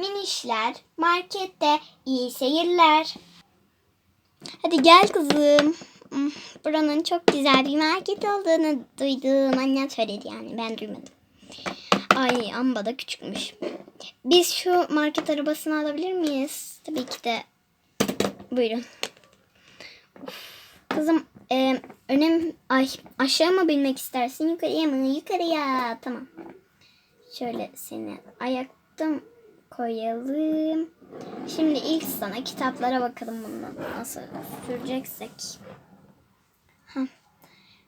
minişler markette iyi seyirler. Hadi gel kızım. Hmm, Buranın çok güzel bir market olduğunu duydum. Annen söyledi yani ben duymadım. Ay amba da küçükmüş. Biz şu market arabasını alabilir miyiz? Tabii ki de. Buyurun. Kızım e, önem ay aşağı mı binmek istersin yukarıya mı? Yukarıya. Tamam. Şöyle seni ayakta koyalım. Şimdi ilk sana kitaplara bakalım bunu nasıl süreceksek.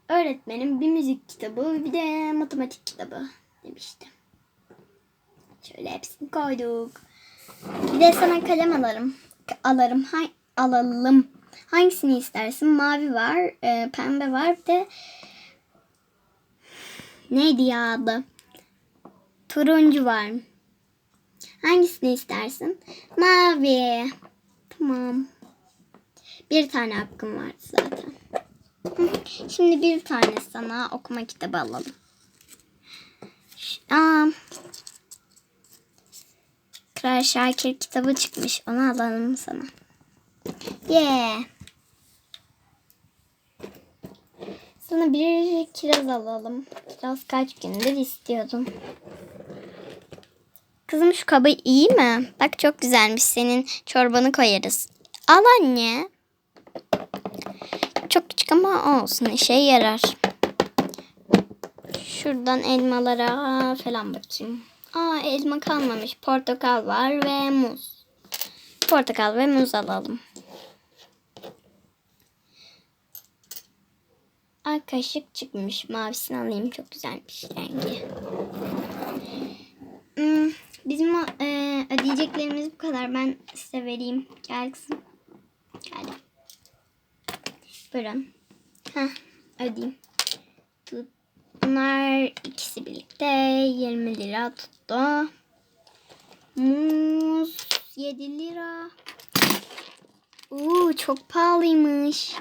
Öğretmenim bir müzik kitabı bir de matematik kitabı demişti. Şöyle hepsini koyduk. Bir de sana kalem alırım. Alırım. Hay alalım. Hangisini istersin? Mavi var, e, pembe var bir de neydi ya adı? Turuncu var. Hangisini istersin? Mavi. Tamam. Bir tane hakkım var zaten. Şimdi bir tane sana okuma kitabı alalım. Aa, Kral Şakir kitabı çıkmış. Onu alalım sana. Yeah. Sana bir kiraz alalım. Kiraz kaç gündür istiyordum. Kızım şu kabı iyi mi? Bak çok güzelmiş. Senin çorbanı koyarız. Al anne. Çok küçük ama olsun. işe yarar. Şuradan elmalara falan bakayım. Aa elma kalmamış. Portakal var ve muz. Portakal ve muz alalım. Aa kaşık çıkmış. Mavisini alayım. Çok güzelmiş rengi. Hmm, bizim o, e, ödeyeceklerimiz bu kadar. Ben size vereyim. Gel kızım. Gel. Buyurun. Heh, ödeyeyim. Bunlar ikisi birlikte 20 lira tuttu. Muz 7 lira. Oo, çok pahalıymış.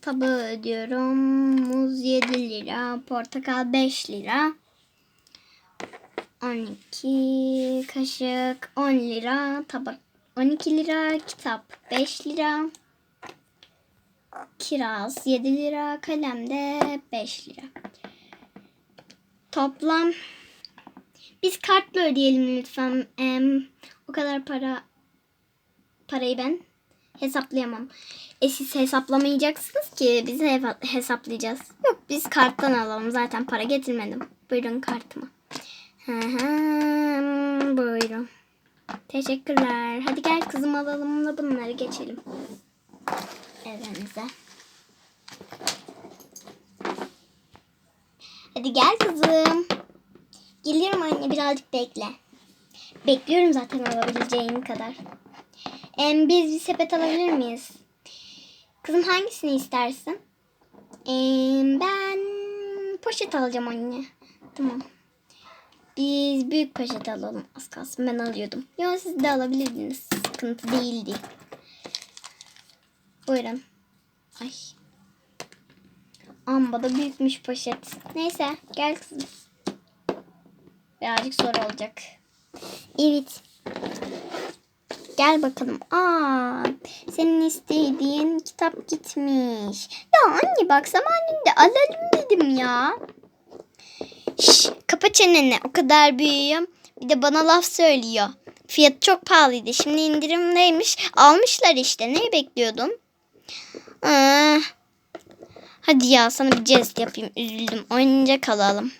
Tabağı ödüyorum. Muz 7 lira. Portakal 5 lira. 12 kaşık 10 lira. Tabak 12 lira. Kitap 5 lira. Kiraz 7 lira. Kalem de 5 lira. Toplam biz kartla ödeyelim lütfen. Em, o kadar para parayı ben hesaplayamam. E siz hesaplamayacaksınız ki biz he- hesaplayacağız. Yok biz karttan alalım zaten para getirmedim. Buyurun kartıma. Hı Buyurun. Teşekkürler. Hadi gel kızım alalım da bunları geçelim. Evimize. Hadi gel kızım. Geliyorum anne birazcık bekle. Bekliyorum zaten alabileceğin kadar. Em, biz bir sepet alabilir miyiz? Kızım hangisini istersin? Em, ben poşet alacağım anne. Tamam. Biz büyük poşet alalım. Az kalsın ben alıyordum. Yo siz de alabilirdiniz. Sıkıntı değildi. Buyurun. Ay. Amba da büyükmüş poşet. Neyse gel kızım. Birazcık zor olacak. Evet. Gel bakalım. Aa, senin istediğin kitap gitmiş. Ya anne bak zamanında alalım dedim ya. Şş, kapa çeneni. O kadar büyüğüm. Bir de bana laf söylüyor. Fiyatı çok pahalıydı. Şimdi indirimdeymiş. Almışlar işte. Ne bekliyordun? Aa, hadi ya sana bir jest yapayım. Üzüldüm. Oyuncak alalım.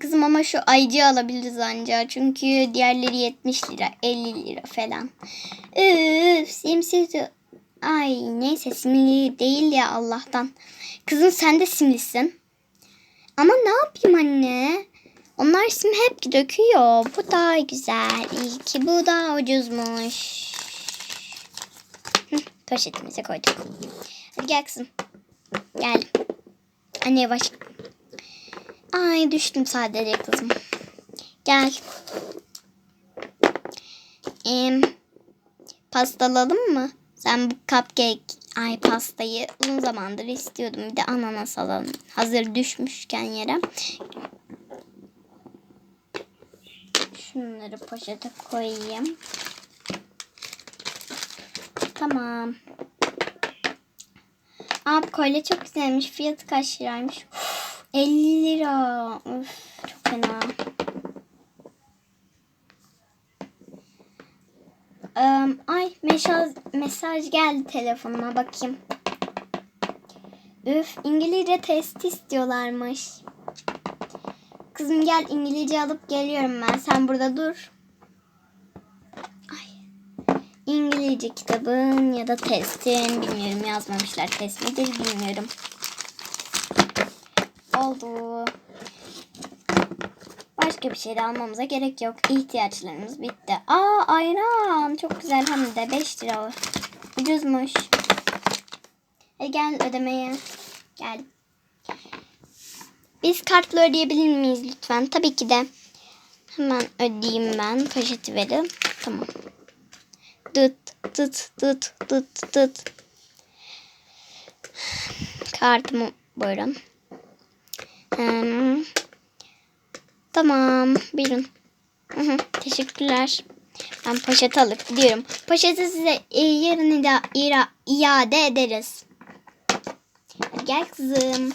Kızım ama şu ayıcı alabiliriz anca. Çünkü diğerleri 70 lira, 50 lira falan. Üf, simsiz. Ay neyse simli değil ya Allah'tan. Kızım sen de simlisin. Ama ne yapayım anne? Onlar sim hep döküyor. Bu daha güzel. İyi ki bu da ucuzmuş. Poşetimize koyduk. Hadi gel kızım. Gel. Anne yavaş. Ay düştüm sadece kızım. Gel. Em, pastalalım mı? Sen bu cupcake ay pastayı uzun zamandır istiyordum. Bir de ananas alalım. Hazır düşmüşken yere. Şunları poşete koyayım. Tamam. Aa bu kolye çok güzelmiş. Fiyatı kaç liraymış? Uf, 50 lira. Üf, çok fena. Em, ay mesaj, mesaj geldi telefonuma bakayım. Üf İngilizce test istiyorlarmış. Kızım gel İngilizce alıp geliyorum ben. Sen burada dur. Ay. İngilizce kitabın ya da testin bilmiyorum yazmamışlar. Test midir bilmiyorum. Oldu. Başka bir şey de almamıza gerek yok. İhtiyaçlarımız bitti. Aa ayran. Çok güzel hem de 5 lira. o. Ucuzmuş. Hadi gel ödemeye. Gel. Biz kartla ödeyebilir miyiz lütfen? Tabii ki de. Hemen ödeyeyim ben. Poşeti verin. Tamam. Dıt dıt dıt dıt dıt. Kartımı buyurun. Hmm. Tamam. Buyurun. Teşekkürler. Ben poşet alıp gidiyorum. Poşeti size e, yarın ida, ira, iade ederiz. Hadi gel kızım.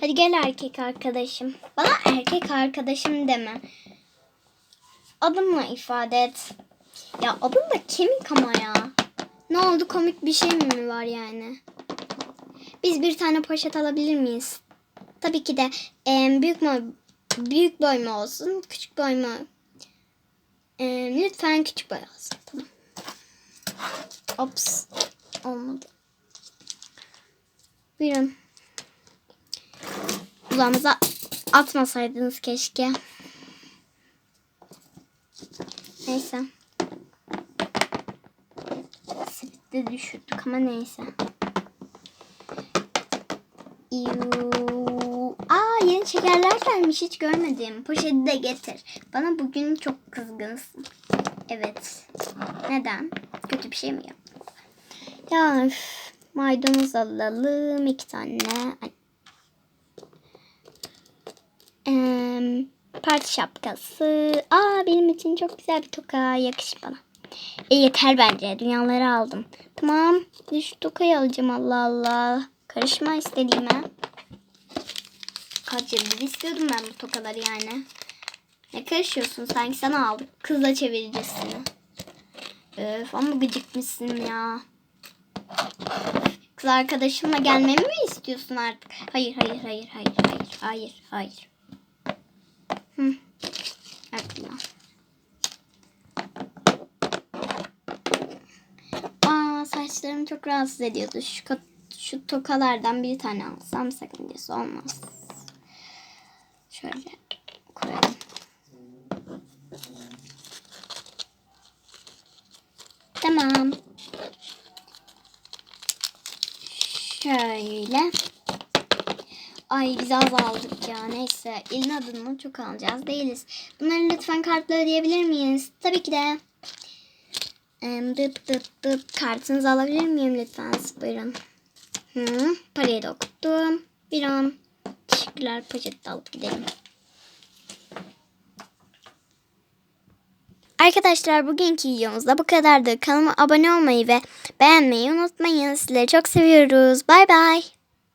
Hadi gel erkek arkadaşım. Bana erkek arkadaşım deme. Adımla ifade et. Ya adım da kemik ama ya. Ne oldu komik bir şey mi var yani? Biz bir tane poşet alabilir miyiz? Tabii ki de em, büyük mü büyük boy mu olsun, küçük boy mu? Em, lütfen küçük boy olsun. Tamam. Ops. Olmadı. Buyurun. Kulağımıza atmasaydınız keşke. Neyse. Sepette düşürdük ama neyse. Yuu. Aa yeni şekerler gelmiş hiç görmedim. Poşeti de getir. Bana bugün çok kızgınsın. Evet. Neden? Kötü bir şey mi yaptın? Ya üf, maydanoz alalım iki tane. Em, parti şapkası. Aa benim için çok güzel bir toka yakışır bana. E, yeter bence. Dünyaları aldım. Tamam. Şu tokayı alacağım Allah Allah. Karışma istediğime. Yıldır istiyordum ben bu tokaları yani. Ne karışıyorsun sanki sana aldık. Kızla çevireceğiz seni. Öf ama gıcıkmışsın ya. Kız arkadaşımla gelmemi mi istiyorsun artık? Hayır hayır hayır hayır hayır hayır hayır. Hı. Aklıma. Aa saçlarım çok rahatsız ediyordu. Şu, şu tokalardan bir tane alsam sakıncası olmaz. Şöyle koyalım. Tamam. Şöyle. Ay biz az aldık ya. Neyse. İlin adını çok alacağız değiliz. Bunları lütfen kartla ödeyebilir miyiz? Tabii ki de. Em, dıt dıt dıt. Kartınızı alabilir miyim lütfen? Buyurun. Hı, parayı da okuttum. Bir an. Teşekkürler. Poşeti de alıp gidelim. Arkadaşlar bugünkü videomuzda bu kadardı. Kanalıma abone olmayı ve beğenmeyi unutmayın. Sizleri çok seviyoruz. Bay bay.